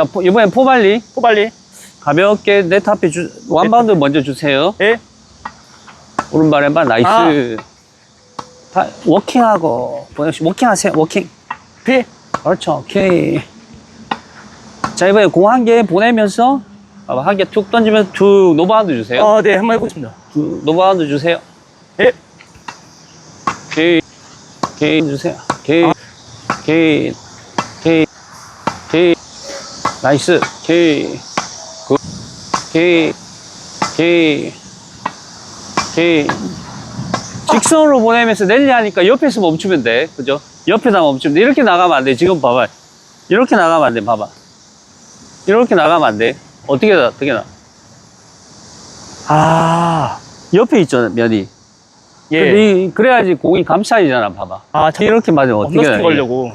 자, 포- 이번엔 포발리. 포발리. 가볍게 네트 앞에 주, 원바운드 먼저 주세요. 예. 오른발 왼발 나이스. 아. 다, 워킹하고, 보영 씨, 워킹하세요, 워킹. 피. 그렇죠, 오케이. 자, 이번에 공 한 개 보내면서, 한 개 툭 던지면 툭 노바운드 주세요. 어, 네, 한번 해보겠습니다. 툭 노바운드 주세요. 예. 오케이. 오케이, 주세요. 아. 오케이. 오케이. 오케이. 나이스. 오케이. 굿. 오케이. 오케이. 오케이. 직선으로 보내면서 랠리 하니까 옆에서 멈추면 돼. 그죠? 옆에다 멈추면 돼. 이렇게 나가면 안 돼. 지금 봐봐. 이렇게 나가면 안 돼. 봐봐. 이렇게 나가면 안 돼. 어떻게 나, 어떻게 나. 아, 옆에 있죠, 면이. 예. 이- 그래야지 공이 감싸이잖아, 봐봐. 아, 참. 이렇게 맞으면 어떻게 언더스피 되나, 걸려고.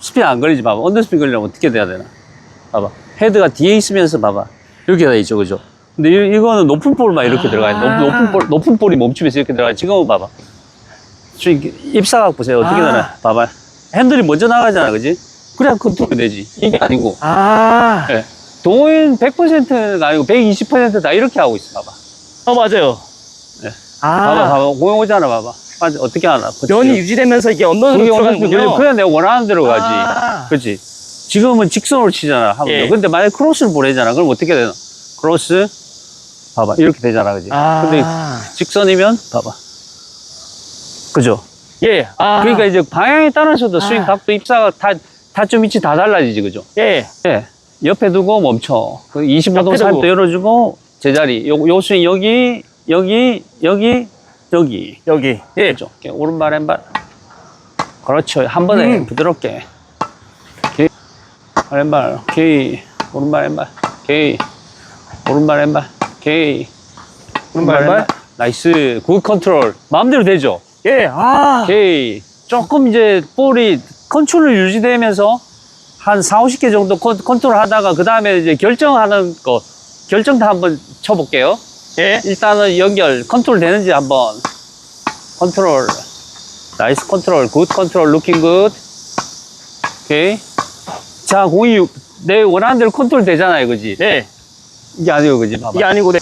스피드 안 걸리지, 봐봐. 언더스피드 걸리려면 어떻게 돼야 되나? 봐봐. 헤드가 뒤에 있으면서 봐봐. 이렇게 돼 있죠, 그죠? 근데 이, 이거는 높은 볼만 이렇게 들어가야 돼. 높, 높은 볼, 높은 볼이 멈추면서 이렇게 들어가야 돼. 지금은 봐봐. 지금 입사각 보세요. 어떻게 아. 되나? 봐봐. 핸들이 먼저 나가잖아, 그지? 그래야 컨트롤이 되지. 이게 아니고. 아. 예. 동호인 100%가 아니고 120%다 이렇게 하고 있어, 봐봐. 어, 맞아요. 네. 아. 봐봐, 봐봐. 공용 오잖아, 봐봐. 맞아. 어떻게 하나? 면이 유지되면서 이게 언더로 들어가는군요. 원하는 그래 내가 원하는 대로 가지. 아. 그렇지. 지금은 직선으로 치잖아. 하면 예. 근데 만약 크로스를 보내잖아. 그럼 어떻게 되나? 크로스 봐봐 이렇게 되잖아, 그지? 아. 근데 직선이면 봐봐. 그죠? 예. 아. 그러니까 이제 방향에 따라서도 스윙 아. 각도 입사가 다다좀 위치 다 달라지지, 그죠? 예. 예. 옆에 두고 멈춰. 그 25도 옆에 살도. 열어주고 제자리. 요, 요 스윙 여기 여기 여기 여기. 여기. 예. 그죠? 오른발 왼발. 그렇죠. 한 번에 음. 부드럽게. 왼발. 오케이. 오른발 왼발. 오케이. 오른발 왼발. 오케이. 오른발, 왼발. 나이스. 굿 컨트롤. 마음대로 되죠? 예. 아. 오케이. 조금 이제 볼이 컨트롤 유지되면서 한 4, 50개 정도 컨, 컨트롤 하다가 그 다음에 이제 결정하는 거, 결정타 한번 쳐볼게요. 예. 일단은 연결 컨트롤 되는지 한번 컨트롤 나이스 컨트롤 굿 컨트롤 루킹 굿 오케이 자 공이 유- 내 원하는 대로 컨트롤 되잖아요 그지 예. 이게 아니고 그지 봐봐 이게 아니고, 네.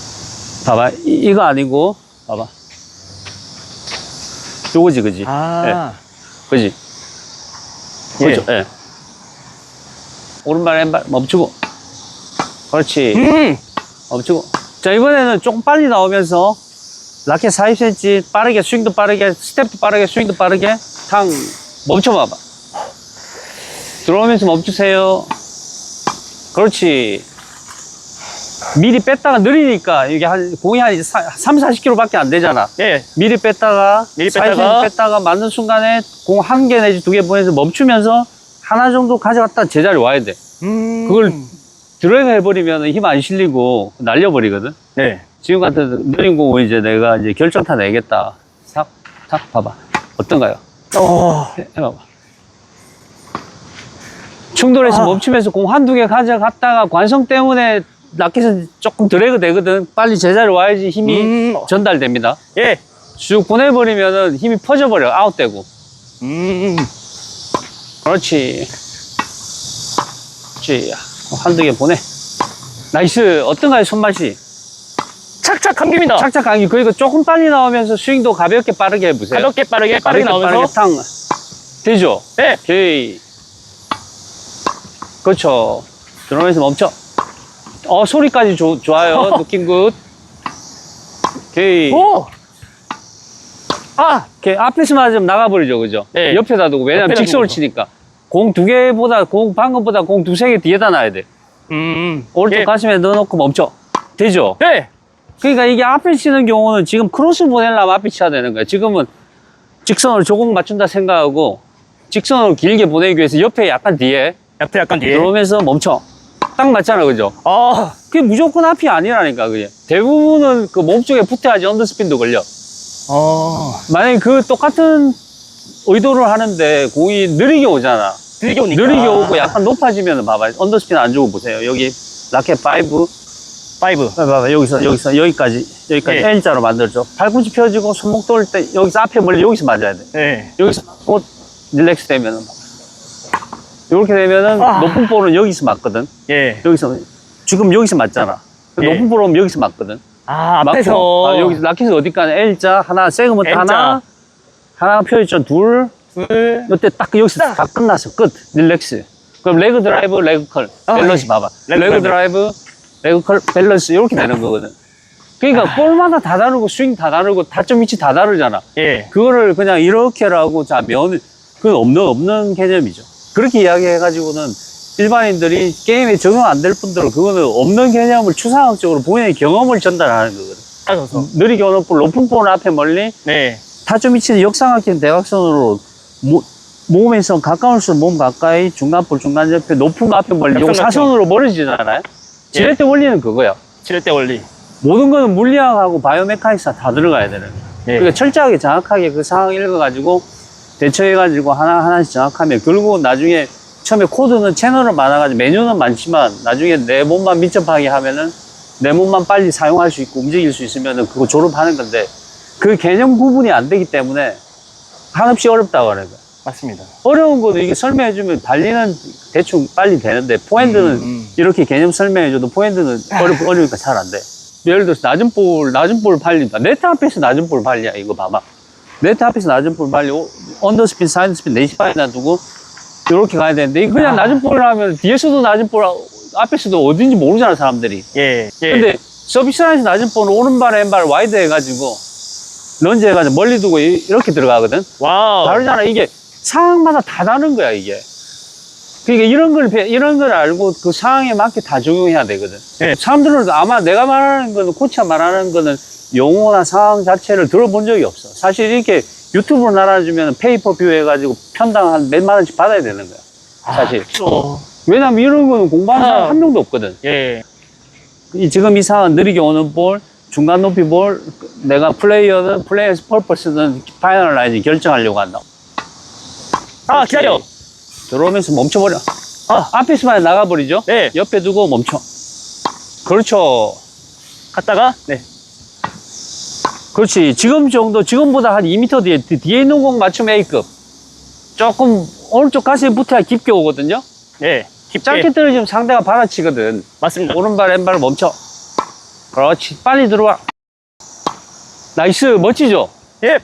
봐봐 이, 이거 아니고 봐봐 요거지 그지 아. 그지 그죠 예. 오른발 왼발 멈추고 그렇지 음. 멈추고. 자, 이번에는 조금 빨리 나오면서, 라켓 40cm 빠르게, 스윙도 빠르게, 스텝도 빠르게, 스윙도 빠르게, 탕, 멈춰봐봐. 들어오면서 멈추세요. 그렇지. 미리 뺐다가 느리니까, 이게 한, 공이 한 3, 40km 밖에 안 되잖아. 예. 미리 뺐다가, 미리 40cm 뺐다가. 뺐다가 맞는 순간에 공 한 개 내지 두 개 보내서 멈추면서 하나 정도 가져갔다 제자리 와야 돼. 음. 그걸 드라이브 해버리면 힘 안 실리고 날려버리거든. 네. 지금 같은 느린 공은 이제 내가 이제 결정타 내겠다. 싹, 탁, 봐봐. 어떤가요? 어. 해, 해봐봐. 충돌해서 아. 멈추면서 공 한두 개 가져갔다가 관성 때문에 라켓은 조금 드래그 되거든. 빨리 제자리 와야지 힘이 음. 전달됩니다. 예. 쭉 보내버리면은 힘이 퍼져버려. 아웃되고. 음. 그렇지. 그렇지. 한두 개 보내. 나이스. 어떤가요, 손맛이? 착착 감깁니다. 착착 감기. 그리고 조금 빨리 나오면서 스윙도 가볍게 빠르게 해보세요. 가볍게 빠르게 빠르게 가볍게 나오면서. 빠르게 탕. 되죠? 예. 오케이. 그렇죠. 들어오면서 멈춰. 어, 소리까지 좋- 좋아요. 느낌 굿. 오케이. 오. 아. 오케이. 앞에서만 좀 나가버리죠. 그죠? 네. 옆에다 두고. 왜냐면 옆에다 직선을 두고. 치니까. 공 두 개보다, 공, 방금보다 공 두 세 개 뒤에다 놔야 돼. 음. 오른쪽 예. 가슴에 넣어놓고 멈춰. 되죠? 예. 그러니까 이게 앞에 치는 경우는 지금 크로스 보내려면 앞에 쳐야 되는 거야. 지금은 직선으로 조금 맞춘다 생각하고 직선으로 길게 보내기 위해서 옆에 약간 뒤에 옆에 약간 뒤에. 들어오면서 멈춰. 딱 맞잖아, 그죠? 아. 그게 무조건 앞이 아니라니까, 그게. 대부분은 그 몸쪽에 붙어야지 언더스핀도 걸려. 어. 만약에 그 똑같은 의도를 하는데 공이 느리게 오잖아. 느리게 오니까. 느리게 오고 약간 높아지면 봐봐. 언더스핀 안 주고 보세요. 여기 라켓 5. 파이브. 봐봐, 여기서, 여기서, 여기까지, 여기까지 예. N자로 만들죠. 팔꿈치 펴지고 손목 돌 때 여기서 앞에 멀리 여기서 맞아야 돼. 예. 여기서 곧 릴렉스 되면은 이렇게 되면은 아. 높은 볼은 여기서 맞거든. 예. 여기서 지금 여기서 맞잖아. 예. 높은 볼 오면 여기서 맞거든. 아, 앞에서. 맞고, 아, 여기 라켓은 어디까지 L자 하나 세그먼트 L자. 하나 하나 표현점 둘 둘. 이때 딱 여기서 다 끝났어 끝 릴렉스 그럼 레그 드라이브 레그 컬 아, 밸런스 예. 봐봐 레그 레그, 드라이브 레그 컬 밸런스 이렇게 되는 거거든 그러니까 볼마다 다 다르고 스윙 다 다르고 타점 위치 다 다르잖아 예. 그거를 그냥 이렇게라고 자 면, 그건 없는, 없는 개념이죠. 그렇게 이야기해가지고는 일반인들이 게임에 적용 안 될 분들은 그거는 없는 개념을 추상학적으로 본인의 경험을 전달하는 거거든. 따져서. 느리게 오는 볼, 높은 볼 앞에 멀리 네. 타점 위치는 역삼각형 대각선으로 모, 몸에서 가까울수록 몸 가까이 중간 볼 중간 옆에 높은 앞에 멀리 요 역삼각형. 사선으로 멀어지잖아요. 지렛대 원리는 그거야. 지렛대 원리. 모든 거는 물리학하고 바이오메카닉스 다 들어가야 되는 거야. 예. 그러니까 철저하게 정확하게 그 상황 읽어가지고 대처해가지고 하나하나씩 정확하면 결국은 나중에 처음에 코드는 채널은 많아가지고 메뉴는 많지만 나중에 내 몸만 밀접하게 하면은 내 몸만 빨리 사용할 수 있고 움직일 수 있으면은 그거 졸업하는 건데 그 개념 구분이 안 되기 때문에 한없이 어렵다고 거야. 맞습니다. 어려운 거는 이게 설명해주면 달리는 대충 빨리 되는데 포핸드는 음, 음. 이렇게 개념 설명해줘도 포핸드는 어려, 어려우니까 잘 안 돼. 예를 들어서 낮은 볼, 낮은 볼 발린다. 네트 앞에서 낮은 볼 발려. 이거 봐봐. 네트 앞에서 낮은 볼 발려. 언더스핀, 사이드스핀, 네시판에다 두고 이렇게 가야 되는데 그냥 아. 낮은 볼을 하면 뒤에서도 낮은 볼, 앞에서도 어딘지 모르잖아, 사람들이. 예. 예. 근데 서비스 라인에서 낮은 볼은 오른발, 왼발 와이드 해가지고 런지 해가지고 멀리 두고 이- 이렇게 들어가거든. 와우. 다르잖아. 이게 상황마다 다 다른 거야, 이게. 그러니까 이런 걸, 배- 이런 걸 알고 그 상황에 맞게 다 적용해야 되거든. 예. 사람들은 아마 내가 말하는 거는, 코치가 말하는 거는 용어나 상황 자체를 들어본 적이 없어. 사실 이렇게 유튜브로 날아주면 페이퍼 뷰 해가지고 편당 한 몇만 원씩 받아야 되는 거야. 사실. 어. 왜냐면 이런 거는 공부하는 사람 아. 한 명도 없거든. 예. 이 지금 이 상황 느리게 오는 볼, 중간 높이 볼, 내가 플레이어는 플레이어스 퍼포스는 파이널 라인이 결정하려고 한다. 아, 기다려. 들어오면서 멈춰버려. 아. 앞에서만 나가버리죠? 네. 옆에 두고 멈춰. 그렇죠. 갔다가, 네. 그렇지. 지금 정도, 지금보다 한 2m 뒤에, 뒤- 뒤에 있는 공 맞추면 A급. 조금, 오른쪽 가슴에 붙어야 깊게 오거든요? 예. 깊게. 짧게 떨어지면 상대가 받아치거든. 맞습니다. 오른발, 왼발 멈춰. 그렇지. 빨리 들어와. 나이스. 멋지죠? 예.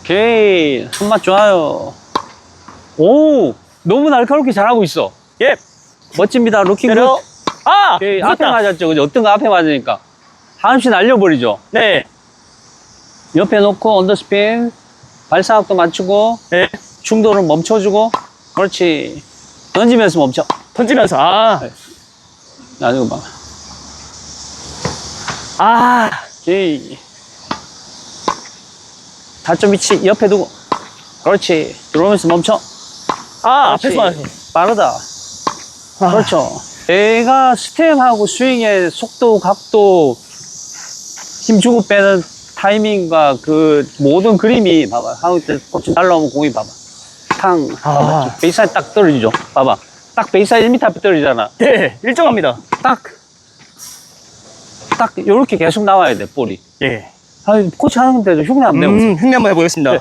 오케이. 손맛 좋아요. 오! 너무 날카롭게 잘하고 있어. 예. 멋집니다. 루킹 때려. 굿. 아! 오케이. 앞에 무섭다. 맞았죠. 그죠? 어떤 거 앞에 맞으니까. 한없이 날려버리죠. 네. 옆에 놓고 언더스핀. 발사각도 맞추고. 네. 충돌은 멈춰주고. 그렇지. 던지면서 멈춰. 던지면서, 아. 나 이거 봐. 아. 오케이. 타점 위치 옆에 두고. 그렇지. 들어오면서 멈춰. 아, 그렇지. 앞에서 맞았어. 빠르다. 아. 그렇죠. 내가 스텝하고 스윙의 속도, 각도, 힘 주고 빼는 타이밍과 그 모든 그림이 봐봐. 하고 때 꽃이 날라오면 공이 봐봐. 탕. 아. 베이스라인 딱 떨어지죠. 봐봐. 딱 베이스라인 1m 앞에 떨어지잖아. 네. 일정합니다. 딱. 딱, 요렇게 계속 나와야 돼, 볼이. 예. 아, 코치 하는데도 흉내 안 내고. 음, 흉내 한번 해보겠습니다. 네.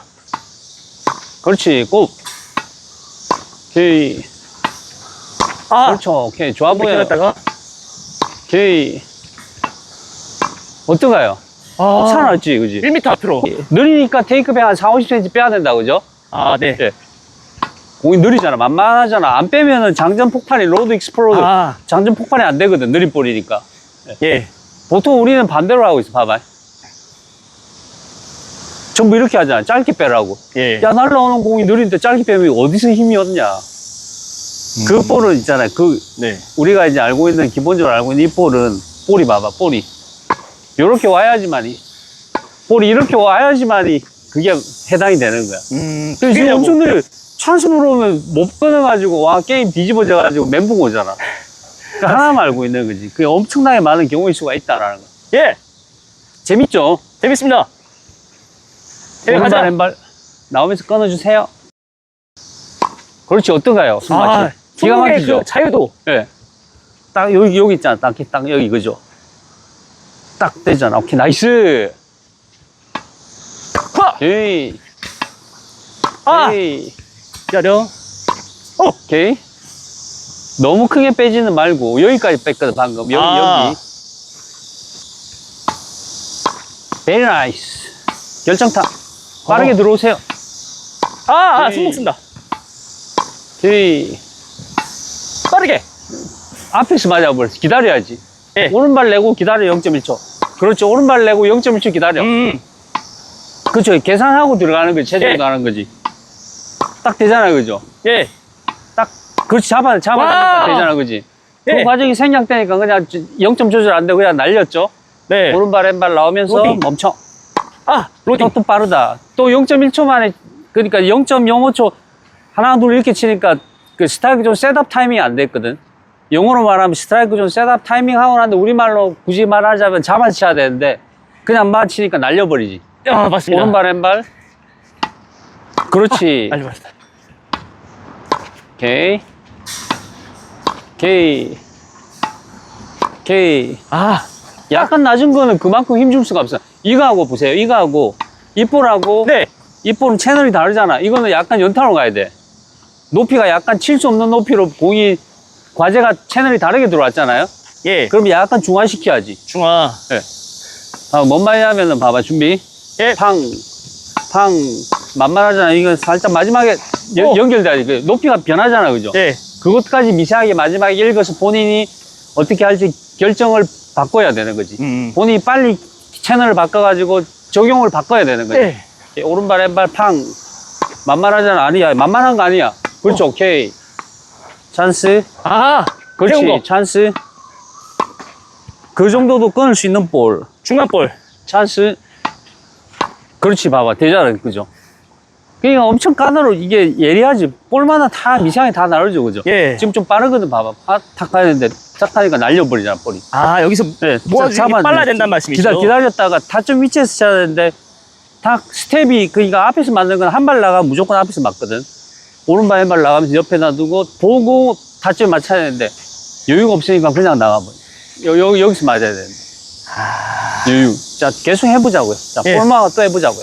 그렇지, 꼭. 오케이. 아. 그렇죠. 오케이. 좋아 보여요. 했다가. 오케이. 어떤가요? 아. 차놨지, 그지? 1m 앞으로. 느리니까 테이크백 한 4, 50cm 빼야 된다, 그죠? 아, 네. 예. 공이 느리잖아. 만만하잖아. 안 빼면은 장전 폭발이 로드 익스플로드. 아. 장전 폭발이 안 되거든. 느린 볼이니까. 예. 보통 우리는 반대로 하고 있어. 봐봐. 전부 이렇게 하잖아. 짧게 빼라고. 예. 야, 날라오는 공이 느린데 짧게 빼면 어디서 힘이 얻냐. 그 볼은 있잖아요. 그, 네. 우리가 이제 알고 있는, 기본적으로 알고 있는 이 볼은, 볼이 봐봐, 볼이. 요렇게 와야지만이, 볼이 이렇게 와야지만이 그게 해당이 되는 거야. 음, 그래서 지금 뛰려고. 엄청 느려. 찬스로 오면 못 끊어가지고, 와, 게임 뒤집어져가지고 멘붕 오잖아. 그 하나만 알고 있는 거지. 그게 엄청나게 많은 경우일 수가 있다라는 거. 예. 재밌죠? 재밌습니다. 예, 오른발, 가자. 왼발 나오면서 끊어주세요. 그렇지, 어떤가요? 손맛이. 아, 기가 손목의 막히죠? 그 자유도. 예. 딱 여기 여기 있잖아. 딱, 딱 여기 그죠? 딱 되잖아. 오케이 나이스. 하! 에이. 아! 에이. 기다려. 어. 오케이. 너무 크게 빼지는 말고 여기까지 뺐거든 방금 여기 아. 여기. 베리 나이스. 결정타. 빠르게 어. 들어오세요. 아, 아 오케이. 손목 쓴다. 오케이. 빠르게. 앞에서 맞아버렸어. 기다려야지. 예. 오른발 내고 기다려 0.1초. 그렇죠. 오른발 내고 0.1초 기다려. 음. 그렇죠. 계산하고 들어가는 거지. 체중 예. 가는 거지. 딱 되잖아요. 그죠? 예. 딱 그렇지 잡아 잡아니까 와. 되잖아. 그지? 예. 그 과정이 생략되니까 그냥 0점 조절 안 되고 그냥 날렸죠. 네. 오른발 왼발 나오면서 로딩. 멈춰. 아, 또, 로딩. 또 빠르다. 또 0.1초 만에 그러니까 0.05초 하나 둘 이렇게 치니까 그 스트라이크 존 셋업 타이밍이 안 됐거든. 영어로 말하면 스트라이크 존 셋업 타이밍 하고 나는데 우리말로 굳이 말하자면 잡아 치야 되는데 그냥 맞히니까 날려버리지. 아, 맞습니다. 오른발 왼발. 그렇지. 알리 맞다. 오케이. 오케이. 오케이. 아, 약간 낮은 거는 그만큼 힘 줄 수가 없어. 이거하고 보세요. 이거하고 이볼하고 네. 이볼은 채널이 다르잖아. 이거는 약간 연타로 가야 돼. 높이가 약간 칠 수 없는 높이로 공이 과제가 채널이 다르게 들어왔잖아요. 예. 그럼 약간 중화시켜야지. 중화. 아, 뭔 말이냐면은 봐봐 준비. 예. 팡, 팡 만만하잖아. 이거 살짝 마지막에 연- 오. 연결돼야지. 그 높이가 변하잖아, 그죠? 예. 그것까지 미세하게 마지막에 읽어서 본인이 어떻게 할지 결정을 바꿔야 되는 거지. 음. 본인이 빨리 채널을 바꿔가지고 적용을 바꿔야 되는 거지. 예. 오케이, 오른발 왼발 팡 만만하잖아. 아니야. 만만한 거 아니야. 그렇죠. 오케이. 찬스. 아, 그렇지. 거. 찬스. 그 정도도 끊을 수 있는 볼. 중간 볼. 찬스. 그렇지. 봐봐. 되잖아. 그죠? 그러니까 엄청 까다로 이게 예리하지. 볼마다 다 미세하게 다 다르죠. 그죠? 예. 지금 좀 빠르거든. 봐봐. 아, 탁 가야 되는데 탁 하니까 날려버리잖아. 볼이. 아, 여기서 네, 모아주기 잡아- 빨라야 된다는 말씀이시죠? 기다, 기다렸다가 타점 위치에서 쳐야 되는데 탁 스텝이 그러니까 앞에서 맞는 건 한 발 나가면 무조건 앞에서 맞거든 오른발 왼발 나가면서 옆에 놔두고 보고 타점 맞춰야 되는데 여유가 없으니까 그냥 나가버려 여, 여, 여기서 맞아야 되는데 여유 자 계속 해보자고요 자 예. 볼마가 또 해보자고요